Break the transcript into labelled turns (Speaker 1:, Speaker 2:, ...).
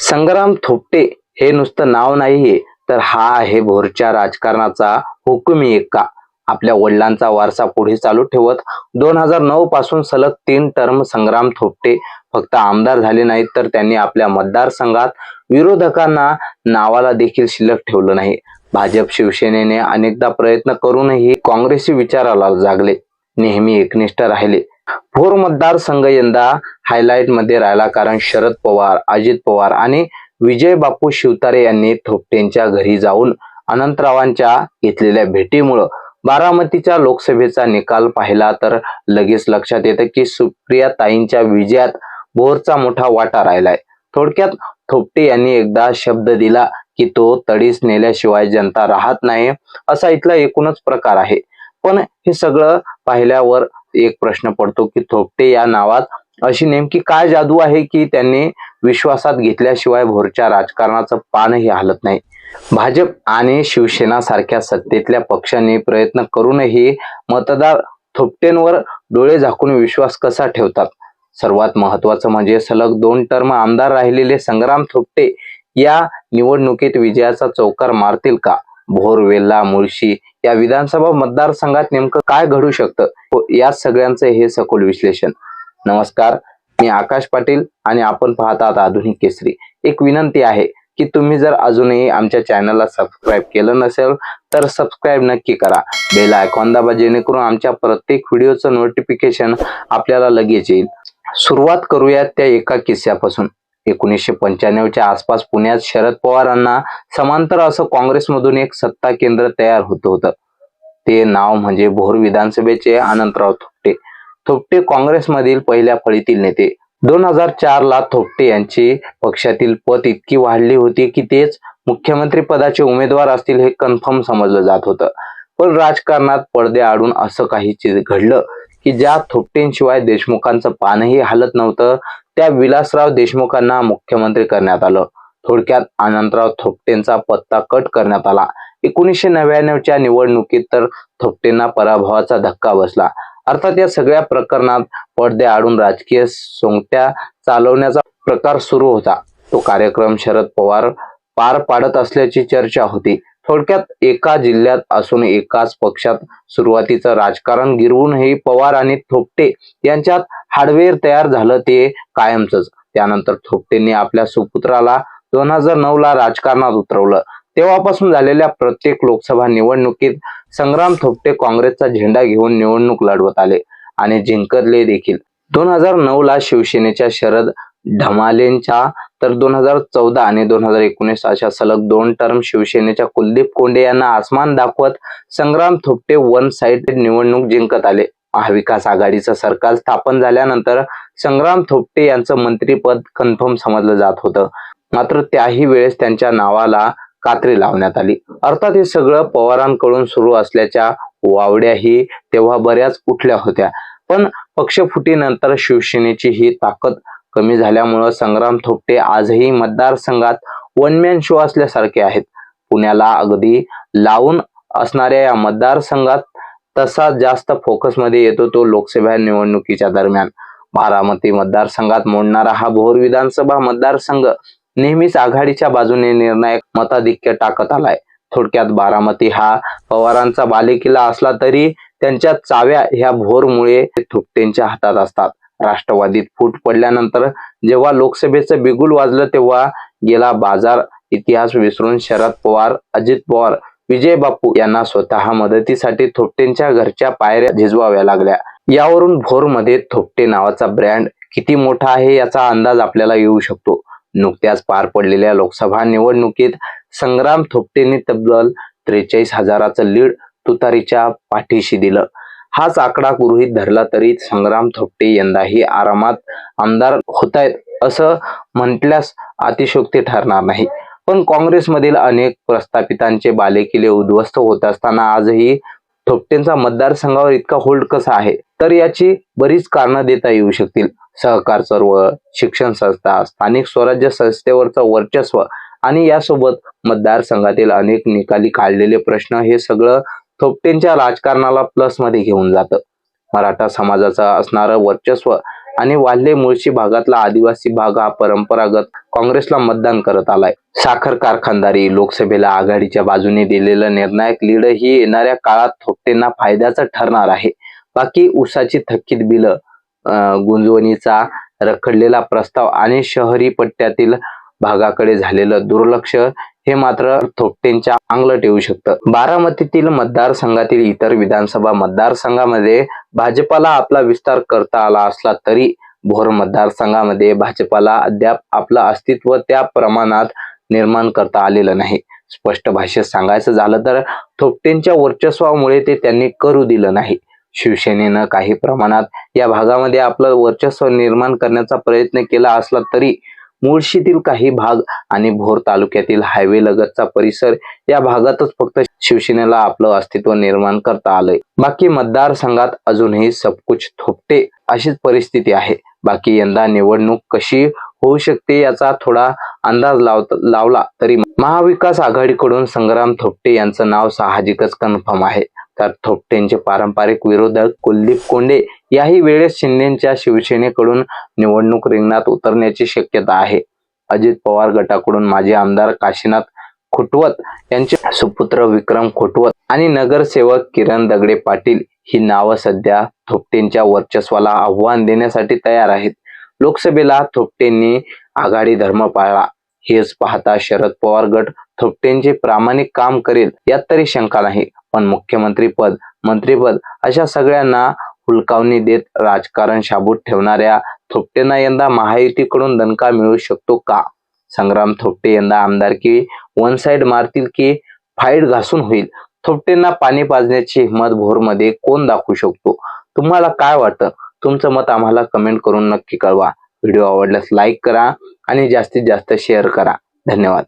Speaker 1: संग्राम थोपटे हे नुसतं नाव नाहीये तर हा आहे भोरच्या राजकारणाचा हुकुमी एक्का आपल्या वडिलांचा वारसा पुढे चालू ठेवत दोन हजार नऊ पासून सलग तीन टर्म संग्राम थोपटे फक्त आमदार झाले नाहीत तर त्यांनी आपल्या मतदारसंघात विरोधकांना नावाला देखील शिल्लक ठेवलं नाही. भाजप शिवसेनेने अनेकदा प्रयत्न करूनही काँग्रेसी विचाराला जागले. नेहमी एकनिष्ठ राहिले. भोर मतदारसंघ यंदा हायलाइटमध्ये राहिला कारण शरद पवार अजित पवार आणि विजय बापू शिवतारे यांनी थोपटेंच्या घरी जाऊन अनंतरावांच्या घेतलेल्या भेटीमुळं बारामतीच्या लोकसभेचा निकाल पाहिला तर लगेच लक्षात येतं की सुप्रिया ताईंच्या विजयात भोरचा मोठा वाटा राहिलाय. थोडक्यात थोपटे यांनी एकदा शब्द दिला की तो तडीस नेल्याशिवाय जनता राहत नाही असा इथला एकूणच प्रकार आहे. पण हे सगळं पाहिल्यावर एक प्रश्न पडतो की थोपटे या नावात अशी नेमकी काय जादू आहे की त्यांनी विश्वासात घेतल्याशिवाय भोरच्या राजकारणाचं पानही हलत नाही? भाजप आणि शिवसेना सारख्या सत्तेतल्या पक्षांनी प्रयत्न करूनही मतदार थोपटेंवर डोळे झाकून विश्वास कसा ठेवतात? सर्वात महत्वाचं म्हणजे सलग दोन टर्म आमदार राहिलेले संग्राम थोपटे या निवडणुकीत विजयाचा चौकार मारतील का? भोर वेल्ला मुळशी या विधानसभा मतदारसंघात नेमकं काय घडू शकतं? हो, या सगळ्यांचं हे सखोल विश्लेषण. नमस्कार मी आकाश पाटील आणि आपण पाहतात आधुनिक केसरी. एक विनंती आहे की तुम्ही जर अजूनही आमच्या चॅनलला सबस्क्राईब केलं नसेल तर सबस्क्राईब नक्की करा. बेल आयकॉन दाबा जेणेकरून आमच्या प्रत्येक व्हिडिओचं नोटिफिकेशन आपल्याला लगेच येईल. सुरुवात करूयात त्या एका किस्स्यापासून. एकोणीसशे पंच्याण्णवच्या आसपास पुण्यात शरद पवारांना समांतर असं काँग्रेसमधून एक सत्ता केंद्र तयार होत होतं. ते नाव म्हणजे भोर विधानसभेचे अनंतराव थोपटे. थोपटे काँग्रेसमधील पहिल्या फळीतील नेते. दोन हजार चार ला थोपटे यांची पक्षातील पद इतकी वाढली होती की तेच मुख्यमंत्री पदाचे उमेदवार असतील हे कन्फर्म समजलं जात होतं. पण राजकारणात पडदे आडून असं काही घडलं. की ज्या थोपटेंशिवाय देशमुखांचं पानही हालत नव्हतं त्या विलासराव देशमुखांना मुख्यमंत्री करण्यात आलं. थोडक्यात आनंदराव थोपटेंचा पत्ता कट करण्यात आला. एकोणीसशे नव्याण्णवच्या निवडणुकीत तर थोपटेंना पराभवाचा धक्का बसला. अर्थात या सगळ्या प्रकरणात पडदे आडून राजकीय सोंगट्या चालवण्याचा प्रकार सुरू होता. तो कार्यक्रम शरद पवार पार पाडत असल्याची चर्चा होती. थोडक्यात एका जिल्ह्यात असून एकाच पक्षात सुरुवातीचं राजकारण गिरवूनही पवार आणि थोपटे यांच्यात हार्डवेअर तयार झालं ते कायमच त्यानंतर थोपटेंनी आपल्या सुपुत्राला दोन हजार नऊ ला राजकारणात उतरवलं. तेव्हापासून झालेल्या प्रत्येक लोकसभा निवडणुकीत संग्राम थोपटे काँग्रेसचा झेंडा घेऊन निवडणूक लढवत आले आणि जिंकले देखील. दोन हजार नऊ ला शिवसेनेच्या शरद ढमालेंच्या तर दोन हजार चौदा आणि दोन हजार एकोणीस अशा सलग दोन टर्म शिवसेनेच्या कुलदीप कोंडे यांना आसमान दाखवत संग्राम थोपटे वन साईड निवडणूक जिंकत आले. महाविकास आघाडीचं सरकार स्थापन झाल्यानंतर संग्राम थोपटे यांचं मंत्रीपद कन्फर्म समजलं जात होतं. मात्र त्याही वेळेस त्यांच्या नावाला कात्री लावण्यात आली. अर्थात हे सगळं पवारांकडून सुरू असल्याच्या वावड्याही तेव्हा बऱ्याच उठल्या होत्या. पण पक्षफुटीनंतर शिवसेनेची ही ताकद कमी झाल्यामुळं संग्राम थोपटे आजही मतदारसंघात वनमॅन शो असल्यासारखे आहेत. पुण्याला अगदी लावून असणाऱ्या या मतदारसंघात तसा जास्त फोकसमध्ये येतो तो लोकसभा निवडणुकीच्या दरम्यान. बारामती मतदारसंघात मोडणारा हा भोर विधानसभा मतदारसंघ नेहमीच आघाडीच्या बाजूने निर्णायक मताधिक्य टाकत आलाय. थोडक्यात बारामती हा पवारांचा बालेकिल्ला असला तरी त्यांच्या चाव्या ह्या भोरमुळे थुपटेंच्या हातात असतात. राष्ट्रवादीत फूट पडल्यानंतर जेव्हा लोकसभेचं बिगुल वाजलं तेव्हा गेला बाजार इतिहास विसरून शरद पवार अजित पवार विजय बापू यांना स्वतः मदतीसाठी थोपटेंच्या घरच्या पायऱ्या झिजवाव्या लागल्या. यावरून भोरमध्ये थोपटे नावाचा ब्रँड किती मोठा आहे याचा अंदाज आपल्याला येऊ शकतो. नुकत्याच पार पडलेल्या लोकसभा निवडणुकीत संग्राम थोपटेंनी तब्बल त्रेचाळीस हजाराचं लीड तुतारीच्या पाठीशी दिलं. हाच आकडा गृहीत धरला तरी संग्राम थोपटे यंदाही आरामात आमदार होत आहेत असं म्हटल्यास अतिशोक्ती ठरणार नाही. पण काँग्रेसमधील अनेक प्रस्थापितांचे बालेकिले उद्ध्वस्त होत असताना आजही थोपटेंचा मतदारसंघावर इतका होल्ड कसा आहे? तर याची बरीच कारणं देता येऊ शकतील. सहकार चळवळ शिक्षण संस्था स्थानिक स्वराज्य संस्थेवरचं वर्चस्व आणि यासोबत मतदारसंघातील अनेक निकाली काढलेले प्रश्न हे सगळं थोपटेंच्या राजकारणाला प्लसमध्ये घेऊन जातं. मराठा समाजाचं असणारं वर्चस्व आणि वाल्हे मुळशी भागातला आदिवासी भाग हा परंपरागत काँग्रेसला मतदान करत आलाय. साखर कारखानदारी लोकसभेला आघाडीच्या बाजूने दिलेलं निर्णायक लीड ही येणाऱ्या काळात थोपटेंना फायद्याचं ठरणार आहे. बाकी उसाची थकीत बिलं गुंजवणीचा रखडलेला प्रस्ताव आणि शहरी पट्ट्यातील भागाकडे झालेलं दुर्लक्ष हे मात्र थोपटेंच्या आंगलं ठेवू शकतं. बारामतीतील मतदारसंघातील इतर विधानसभा मतदारसंघामध्ये भाजपाला आपला विस्तार करता आला असला तरी भोर मतदारसंघामध्ये भाजपाला अद्याप आपलं अस्तित्व त्या प्रमाणात निर्माण करता आलेलं नाही. स्पष्ट भाषेत सांगायचं झालं तर थोपटेंच्या वर्चस्वामुळे ते त्यांनी करू दिलं नाही. शिवसेनेनं काही प्रमाणात या भागामध्ये आपलं वर्चस्व निर्माण करण्याचा प्रयत्न केला असला तरी मुळशीतील काही भाग आणि भोर तालुक्यातील हायवे लगतचा परिसर या भागातच फक्त शिवसेनेला आपलं अस्तित्व निर्माण करता आलंय. बाकी मतदारसंघात अजूनही सबकुच थोपटे अशीच परिस्थिती आहे. बाकी यंदा निवडणूक कशी होऊ शकते याचा थोडा अंदाज लाव लावला तरी महाविकास आघाडीकडून संग्राम थोपटे यांचं नाव साहजिकच कन्फर्म आहे. तर थोपटेंचे पारंपरिक विरोधक कुलदीप कोंडे याही वेळेस शिंदेच्या शिवसेनेकडून निवडणूक रिंगणात उतरण्याची शक्यता आहे. अजित पवार गटाकडून माजी आमदार काशीनाथ खुटवत यांचे सुपुत्र विक्रम खोटवत आणि नगरसेवक किरण दगडे पाटील ही नावं सध्या थोपटेंच्या वर्चस्वाला आव्हान देण्यासाठी तयार आहेत. लोकसभेला थोपटेंनी आघाडी धर्म पाळला. हेच पाहता शरद पवार गट थोपटेंचे प्रामाणिक काम करेल यात तरी शंका नाही. पण मुख्यमंत्री पद मंत्रीपद अशा सगळ्यांना हुलकावणी देत राजकारण शाबूत ठेवणाऱ्या थोपटेंना यंदा महायुतीकडून दणका मिळू शकतो का? संग्राम थोपटे यंदा आमदारकी वन साइड मारतील की फाईट घासून होईल? थोपटेंना पाणी पाजण्याची हिंमत भोरमध्ये कोण दाखवू शकतो? तुम्हाला काय वाटतं? तुमचं मत आम्हाला कमेंट करून नक्की कळवा. व्हिडिओ आवडल्यास लाईक करा आणि जास्तीत जास्त शेअर करा. धन्यवाद.